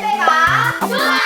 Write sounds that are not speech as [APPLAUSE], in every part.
냄새가 좋아!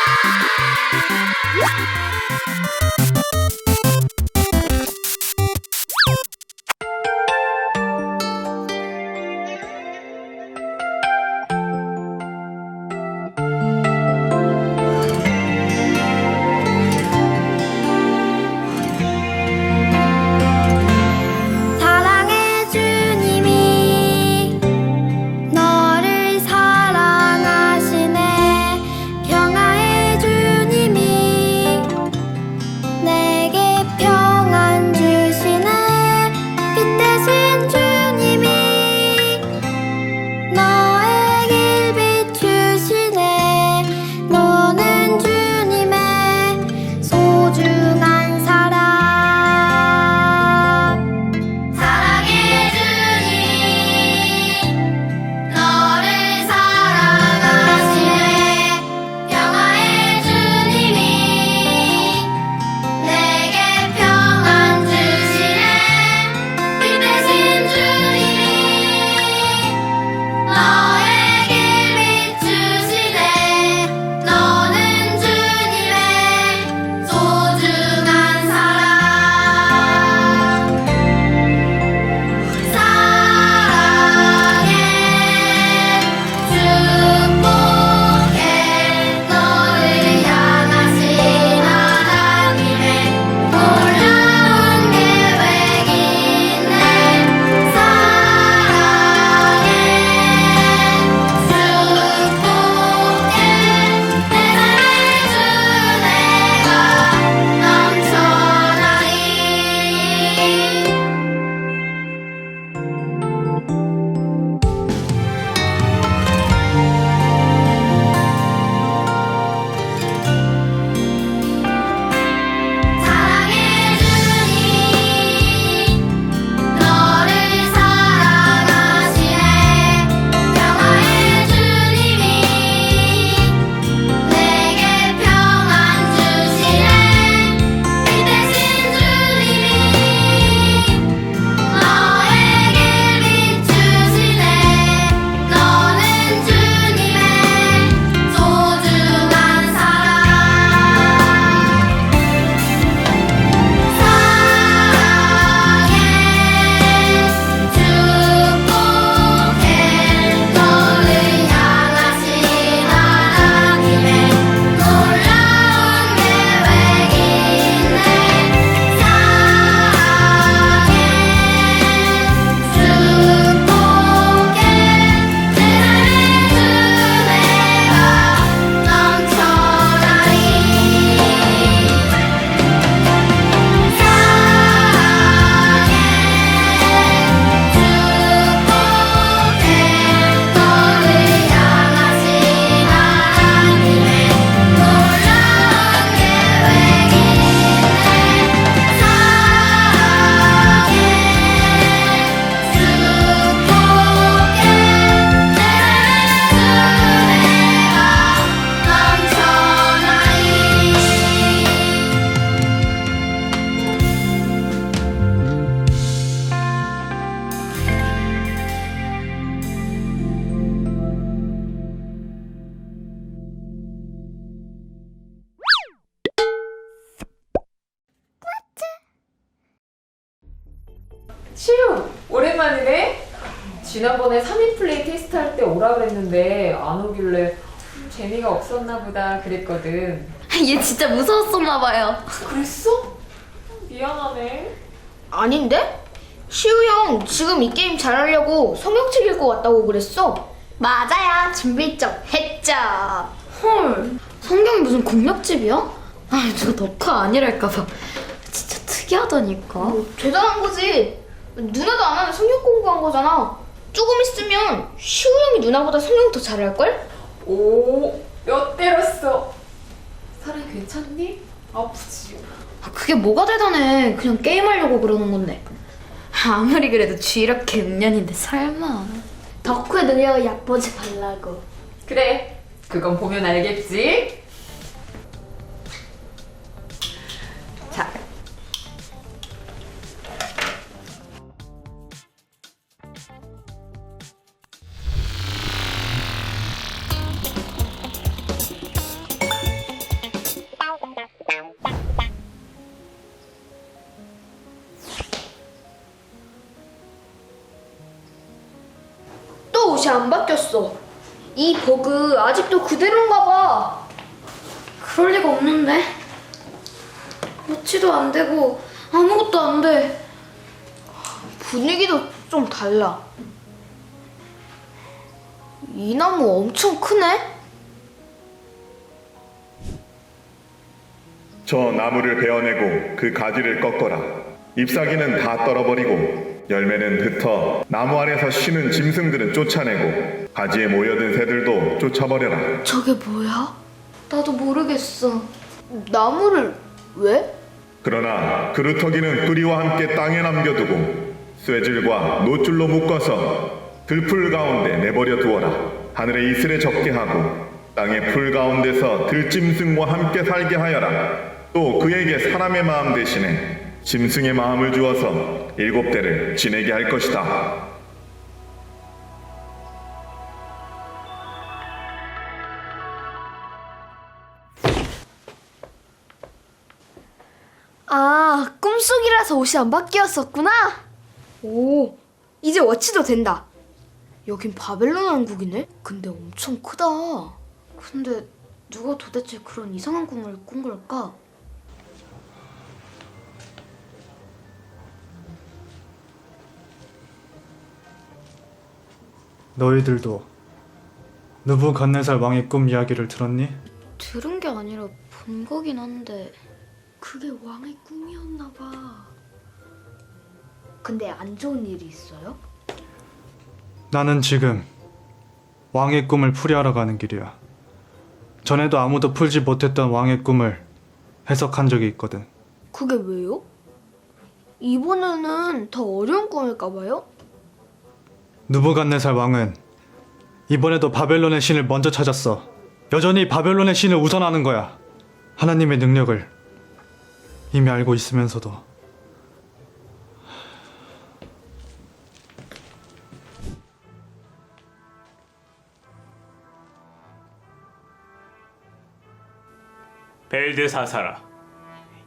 지난번에 3인 플레이 테스트 할 때 오라 그랬는데 안 오길래 재미가 없었나 보다 그랬거든. [LAUGHS] 얘 진짜 무서웠었나 봐요. 그랬어? 미안하네. 아닌데? 시우 형 지금 이 게임 잘하려고 성경책 읽고 왔다고 그랬어. 맞아요. 준비 좀 했죠. 헐. 성경이 무슨 공략집이야? 아, 누가 덕화 아니랄까봐. 진짜 특이하다니까. 뭐 대단한 거지. 누나도 안 하는 성경 공부한 거잖아. 조금 있으면 시우 형이 누나보다 성경 더 잘할걸? 오, 몇 때렸어. 사람 괜찮니? 아프지? 아, 그게 뭐가 대단해. 그냥 게임하려고 그러는 건데. 아무리 그래도 쥐 이렇게 음년인데 설마. 덕후의 능력을 얕보지 말라고. 그래, 그건 보면 알겠지. 옷이 안 바뀌었어. 이 버그 아직도 그대로인가 봐. 그럴 리가 없는데. 워치도 안 되고 아무것도 안 돼. 분위기도 좀 달라. 이 나무 엄청 크네? 저 나무를 베어내고 그 가지를 꺾어라. 잎사귀는 다 떨어버리고 열매는 흩어 나무 안에서 쉬는 짐승들은 쫓아내고 가지에 모여든 새들도 쫓아버려라. 저게 뭐야? 나도 모르겠어. 나무를 왜? 그러나 그루터기는 뿌리와 함께 땅에 남겨두고 쇠질과 노줄로 묶어서 들풀 가운데 내버려 두어라. 하늘의 이슬에 적게 하고 땅의 풀 가운데서 들짐승과 함께 살게 하여라. 또 그에게 사람의 마음 대신에 짐승의 마음을 주어서 일곱 대를 지내게 할 것이다. 아, 꿈속이라서 옷이 안 바뀌었었구나. 오, 이제 워치도 된다. 여긴 바벨론 왕국이네? 근데 엄청 크다. 근데 누가 도대체 그런 이상한 꿈을 꾼 걸까? 너희들도 느부갓네살 왕의 꿈 이야기를 들었니? 들은 게 아니라 본 거긴 한데 그게 왕의 꿈이었나 봐. 근데 안 좋은 일이 있어요? 나는 지금 왕의 꿈을 풀이하러 가는 길이야. 전에도 아무도 풀지 못했던 왕의 꿈을 해석한 적이 있거든. 그게 왜요? 이번에는 더 어려운 꿈일까 봐요? 느부갓네살 왕은 이번에도 바벨론의 신을 먼저 찾았어. 여전히 바벨론의 신을 우선하는 거야. 하나님의 능력을 이미 알고 있으면서도 벨드사사라,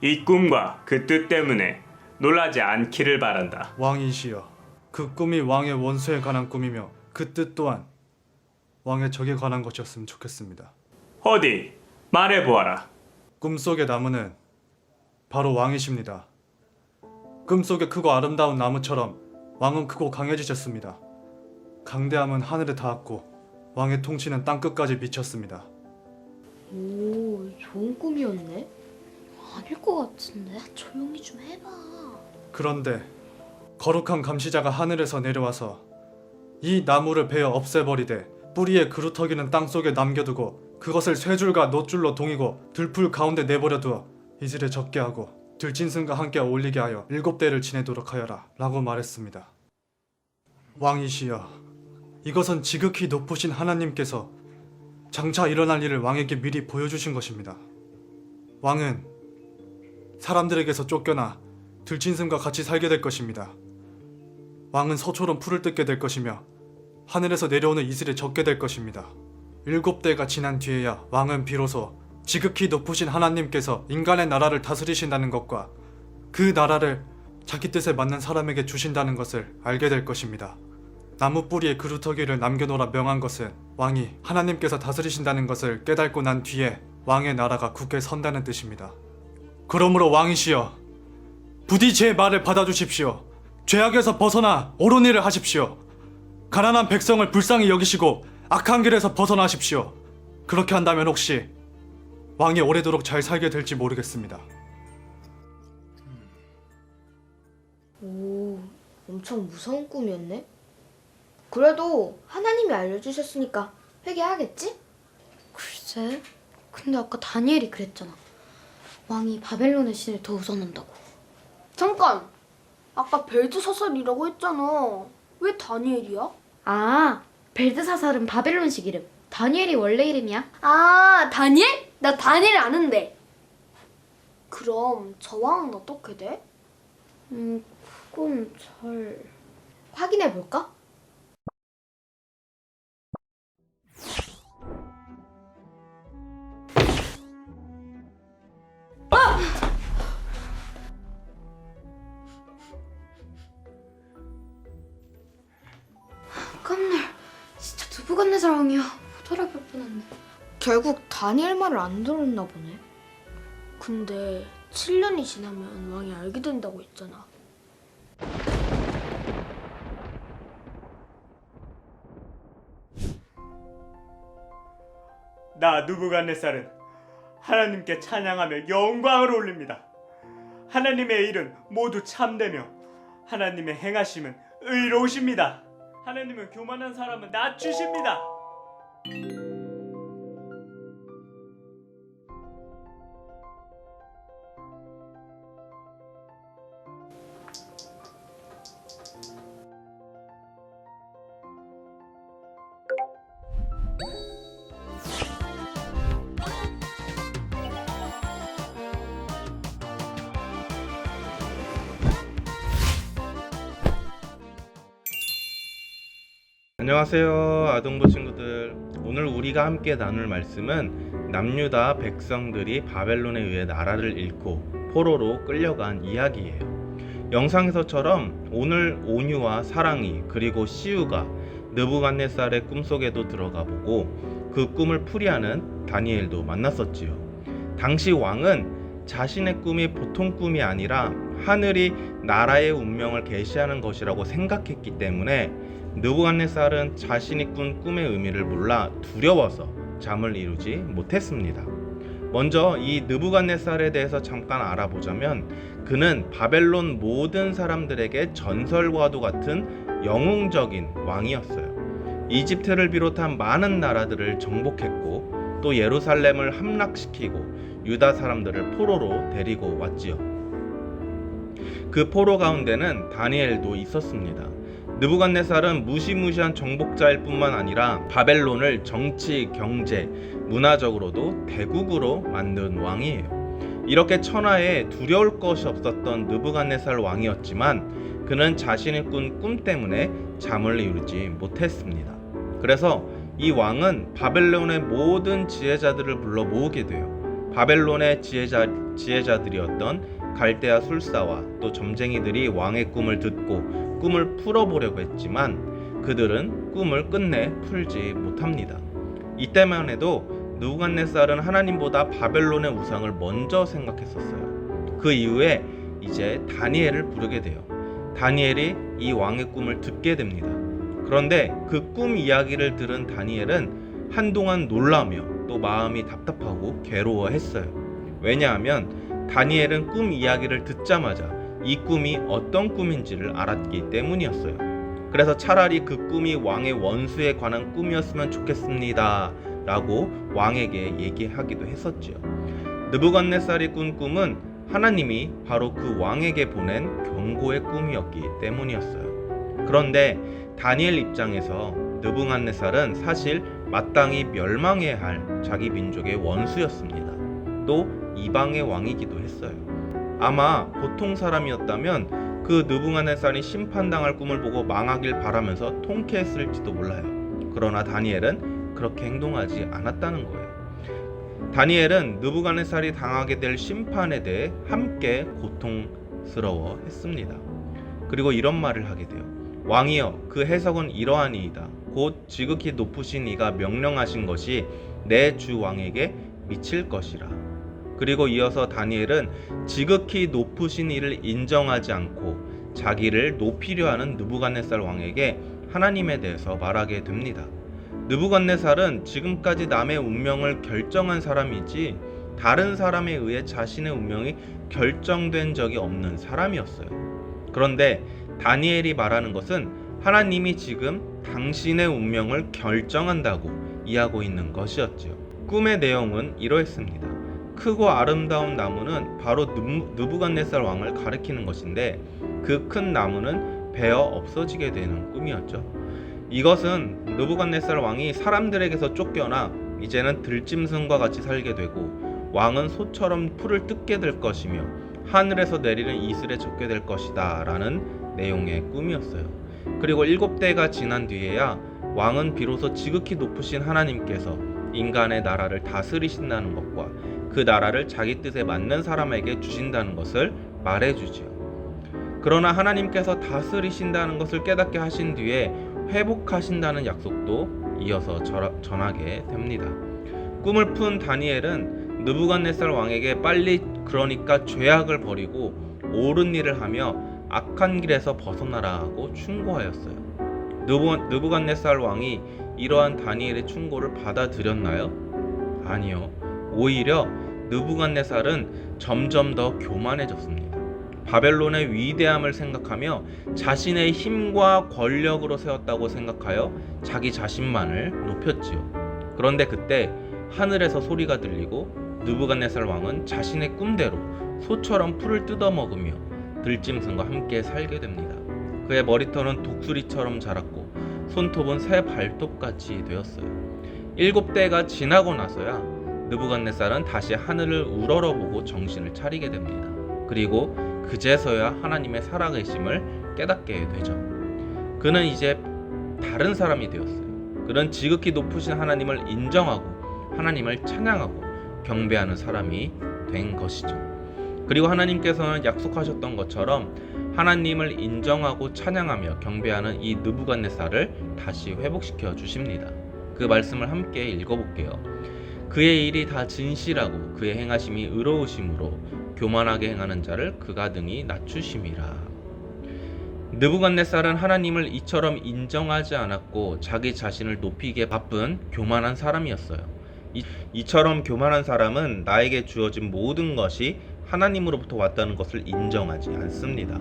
이 꿈과 그 뜻 때문에 놀라지 않기를 바란다. 왕이시여 그 꿈이 왕의 원수에 관한 꿈이며 그 뜻 또한 왕의 적에 관한 것이었으면 좋겠습니다. 어디 말해보아라. 꿈속의 나무는 바로 왕이십니다. 꿈속의 크고 아름다운 나무처럼 왕은 크고 강해지셨습니다. 강대함은 하늘에 닿았고 왕의 통치는 땅끝까지 미쳤습니다. 오, 좋은 꿈이었네. 아닐 것 같은데 조용히 좀 해봐. 그런데 거룩한 감시자가 하늘에서 내려와서 이 나무를 베어 없애버리되 뿌리에 그루터기는 땅 속에 남겨두고 그것을 쇠 줄과 노줄로 동이고 들풀 가운데 내버려 두어 이슬에 적게 하고 들짐승과 함께 어울리게 하여 일곱 대를 지내도록 하여라 라고 말했습니다. 왕이시여 이것은 지극히 높으신 하나님께서 장차 일어날 일을 왕에게 미리 보여주신 것입니다. 왕은 사람들에게서 쫓겨나 들짐승과 같이 살게 될 것입니다. 왕은 서초론 풀을 뜯게 될 것이며 하늘에서 내려오는 이슬에 적게 될 것입니다. 일곱 대가 지난 뒤에야 왕은 비로소 지극히 높으신 하나님께서 인간의 나라를 다스리신다는 것과 그 나라를 자기 뜻에 맞는 사람에게 주신다는 것을 알게 될 것입니다. 나무 뿌리에 그루터기를 남겨놓으라 명한 것은 왕이 하나님께서 다스리신다는 것을 깨닫고 난 뒤에 왕의 나라가 굳게 선다는 뜻입니다. 그러므로 왕이시여, 부디 제 말을 받아주십시오. 죄악에서 벗어나 옳은 일을 하십시오. 가난한 백성을 불쌍히 여기시고 악한 길에서 벗어나십시오. 그렇게 한다면 혹시 왕이 오래도록 잘 살게 될지 모르겠습니다. 오, 엄청 무서운 꿈이었네. 그래도 하나님이 알려주셨으니까 회개하겠지? 글쎄. 근데 아까 다니엘이 그랬잖아. 왕이 바벨론의 신을 더 우선한다고. 잠깐! 아까 벨드사살이라고 했잖아. 왜 다니엘이야? 아, 벨드사살은 바벨론식 이름. 다니엘이 원래 이름이야. 아, 다니엘? 나 다니엘 아는데. 그럼 저 왕은 어떻게 돼? 음, 그건 잘... 확인해 볼까? 결국 다니엘 말을 안 들었나 보네. 근데 7년이 지나면 왕이 알게 된다고 했잖아. 나 누부갓네살은 하나님께 찬양하며 영광을 올립니다. 하나님의 일은 모두 참되며 하나님의 행하심은 의로우십니다. 하나님은 교만한 사람은 낮추십니다. 안녕하세요 아동부 친구들. 오늘 우리가 함께 나눌 말씀은 남유다 백성들이 바벨론에 의해 나라를 잃고 포로로 끌려간 이야기예요. 영상에서처럼 오늘 온유와 사랑이 그리고 시우가 느부갓네살의 꿈속에도 들어가 보고 그 꿈을 풀이하는 다니엘도 만났었지요. 당시 왕은 자신의 꿈이 보통 꿈이 아니라 하늘이 나라의 운명을 계시하는 것이라고 생각했기 때문에 느부갓네살은 자신이 꾼 꿈의 의미를 몰라 두려워서 잠을 이루지 못했습니다. 먼저 이 느부갓네살에 대해서 잠깐 알아보자면 그는 바벨론 모든 사람들에게 전설과도 같은 영웅적인 왕이었어요. 이집트를 비롯한 많은 나라들을 정복했고 또 예루살렘을 함락시키고 유다 사람들을 포로로 데리고 왔지요. 그 포로 가운데는 다니엘도 있었습니다. 느부갓네살은 무시무시한 정복자일 뿐만 아니라 바벨론을 정치, 경제, 문화적으로도 대국으로 만든 왕이에요. 이렇게 천하에 두려울 것이 없었던 느부갓네살 왕이었지만 그는 자신이 꾼꿈 때문에 잠을 이루지 못했습니다. 그래서 이 왕은 바벨론의 모든 지혜자들을 불러 모으게 돼요. 바벨론의 지혜자, 지혜자들이었던 갈대아 술사와 또 점쟁이들이 왕의 꿈을 듣고 꿈을 풀어보려고 했지만 그들은 꿈을 끝내 풀지 못합니다. 이때만 해도 누간네살은 하나님보다 바벨론의 우상을 먼저 생각했었어요. 그 이후에 이제 다니엘을 부르게 돼요. 다니엘이 이 왕의 꿈을 듣게 됩니다. 그런데 그 꿈 이야기를 들은 다니엘은 한동안 놀라며 또 마음이 답답하고 괴로워했어요. 왜냐하면 다니엘은 꿈 이야기를 듣자마자 이 꿈이 어떤 꿈인지를 알았기 때문이었어요. 그래서 차라리 그 꿈이 왕의 원수에 관한 꿈이었으면 좋겠습니다. 라고 왕에게 얘기하기도 했었지요. 느부갓네살이 꾼 꿈은 하나님이 바로 그 왕에게 보낸 경고의 꿈이었기 때문이었어요. 그런데 다니엘 입장에서 느부갓네살은 사실 마땅히 멸망해야 할 자기 민족의 원수였습니다. 또 이방의 왕이기도 했어요. 아마 보통 사람이었다면 그 느부갓네살이 심판당할 꿈을 보고 망하길 바라면서 통쾌했을지도 몰라요. 그러나 다니엘은 그렇게 행동하지 않았다는 거예요. 다니엘은 느부갓네살이 당하게 될 심판에 대해 함께 고통 원망스러워 했습니다. 그리고 이런 말을 하게 돼요. 왕이여, 그 해석은 이러하니이다. 곧 지극히 높으신 이가 명령하신 것이 내 주 왕에게 미칠 것이라. 그리고 이어서 다니엘은 지극히 높으신 이를 인정하지 않고 자기를 높이려 하는 느부갓네살 왕에게 하나님에 대해서 말하게 됩니다. 느부갓네살은 지금까지 남의 운명을 결정한 사람이지 다른 사람에 의해 자신의 운명이 결정된 적이 없는 사람이었어요. 그런데 다니엘이 말하는 것은 하나님이 지금 당신의 운명을 결정한다고 이해하고 있는 것이었지요. 꿈의 내용은 이러했습니다. 크고 아름다운 나무는 바로 느부갓네살 왕을 가리키는 것인데 그 큰 나무는 베어 없어지게 되는 꿈이었죠. 이것은 느부갓네살 왕이 사람들에게서 쫓겨나 이제는 들짐승과 같이 살게 되고 왕은 소처럼 풀을 뜯게 될 것이며 하늘에서 내리는 이슬에 젖게 될 것이다 라는 내용의 꿈이었어요. 그리고 일곱 대가 지난 뒤에야 왕은 비로소 지극히 높으신 하나님께서 인간의 나라를 다스리신다는 것과 그 나라를 자기 뜻에 맞는 사람에게 주신다는 것을 말해주지요. 그러나 하나님께서 다스리신다는 것을 깨닫게 하신 뒤에 회복하신다는 약속도 이어서 절- 전하게 됩니다. 꿈을 푼 다니엘은 느부갓네살 왕에게 빨리 그러니까 죄악을 버리고 옳은 일을 하며 악한 길에서 벗어나라고 충고하였어요. 느부, 느부갓네살 왕이 이러한 다니엘의 충고를 받아들였나요? 아니요. 오히려 느부갓네살은 점점 더 교만해졌습니다. 바벨론의 위대함을 생각하며 자신의 힘과 권력으로 세웠다고 생각하여 자기 자신만을 높였지요. 그런데 그때 하늘에서 소리가 들리고 느부갓네살 왕은 자신의 꿈대로 소처럼 풀을 뜯어먹으며 들짐승과 함께 살게 됩니다. 그의 머리털은 독수리처럼 자랐고 손톱은 새 발톱같이 되었어요. 일곱 대가 지나고 나서야 느부갓네살은 다시 하늘을 우러러보고 정신을 차리게 됩니다. 그리고 그제서야 하나님의 살아계심을 깨닫게 되죠. 그는 이제 다른 사람이 되었어요. 그는 지극히 높으신 하나님을 인정하고 하나님을 찬양하고 경배하는 사람이 된 것이죠. 그리고 하나님께서는 약속하셨던 것처럼 하나님을 인정하고 찬양하며 경배하는 이 느부갓네살을 다시 회복시켜 주십니다. 그 말씀을 함께 읽어볼게요. 그의 일이 다 진실하고 그의 행하심이 의로우심으로 교만하게 행하는 자를 그가 능히 낮추심이라. 느부갓네살은 하나님을 이처럼 인정하지 않았고 자기 자신을 높이기에 바쁜 교만한 사람이었어요. 이, 이처럼 교만한 사람은 나에게 주어진 모든 것이 하나님으로부터 왔다는 것을 인정하지 않습니다.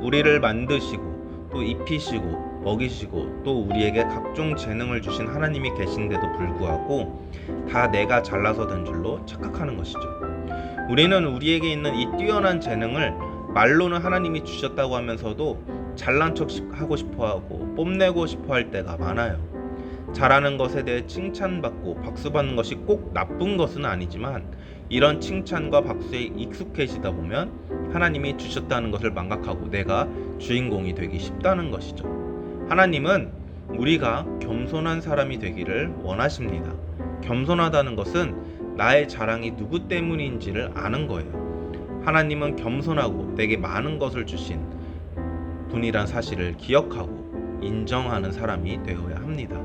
우리를 만드시고 또 입히시고 먹이시고 또 우리에게 각종 재능을 주신 하나님이 계신데도 불구하고 다 내가 잘나서 된 줄로 착각하는 것이죠. 우리는 우리에게 있는 이 뛰어난 재능을 말로는 하나님이 주셨다고 하면서도 잘난 척 하고 싶어 하고 뽐내고 싶어 할 때가 많아요. 잘하는 것에 대해 칭찬받고 박수받는 것이 꼭 나쁜 것은 아니지만 이런 칭찬과 박수에 익숙해지다 보면 하나님이 주셨다는 것을 망각하고 내가 주인공이 되기 쉽다는 것이죠. 하나님은 우리가 겸손한 사람이 되기를 원하십니다. 겸손하다는 것은 나의 자랑이 누구 때문인지를 아는 거예요. 하나님은 겸손하고 내게 많은 것을 주신 분이란 사실을 기억하고 인정하는 사람이 되어야 합니다.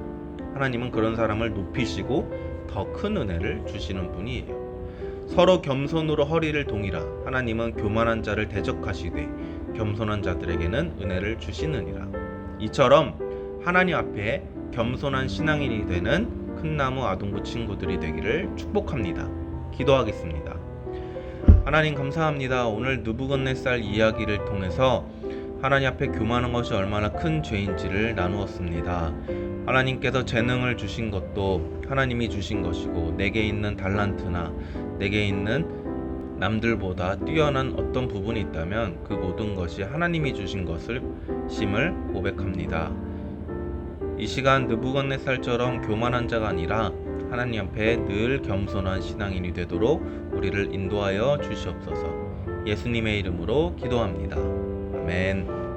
하나님은 그런 사람을 높이시고 더 큰 은혜를 주시는 분이에요. 서로 겸손으로 허리를 동이라 하나님은 교만한 자를 대적하시되 겸손한 자들에게는 은혜를 주시느니라. 이처럼 하나님 앞에 겸손한 신앙인이 되는 큰 나무 아동부 친구들이 되기를 축복합니다. 기도하겠습니다. 하나님 감사합니다. 오늘 느부갓네살 이야기를 통해서 하나님 앞에 교만한 것이 얼마나 큰 죄인지를 나누었습니다. 하나님께서 재능을 주신 것도 하나님이 주신 것이고 내게 있는 달란트나 내게 있는 남들보다 뛰어난 어떤 부분이 있다면 그 모든 것이 하나님이 주신 것을 심을 고백합니다. 이 시간 느부갓네살처럼 교만한 자가 아니라 하나님 앞에 늘 겸손한 신앙인이 되도록 우리를 인도하여 주시옵소서. 예수님의 이름으로 기도합니다. 아멘.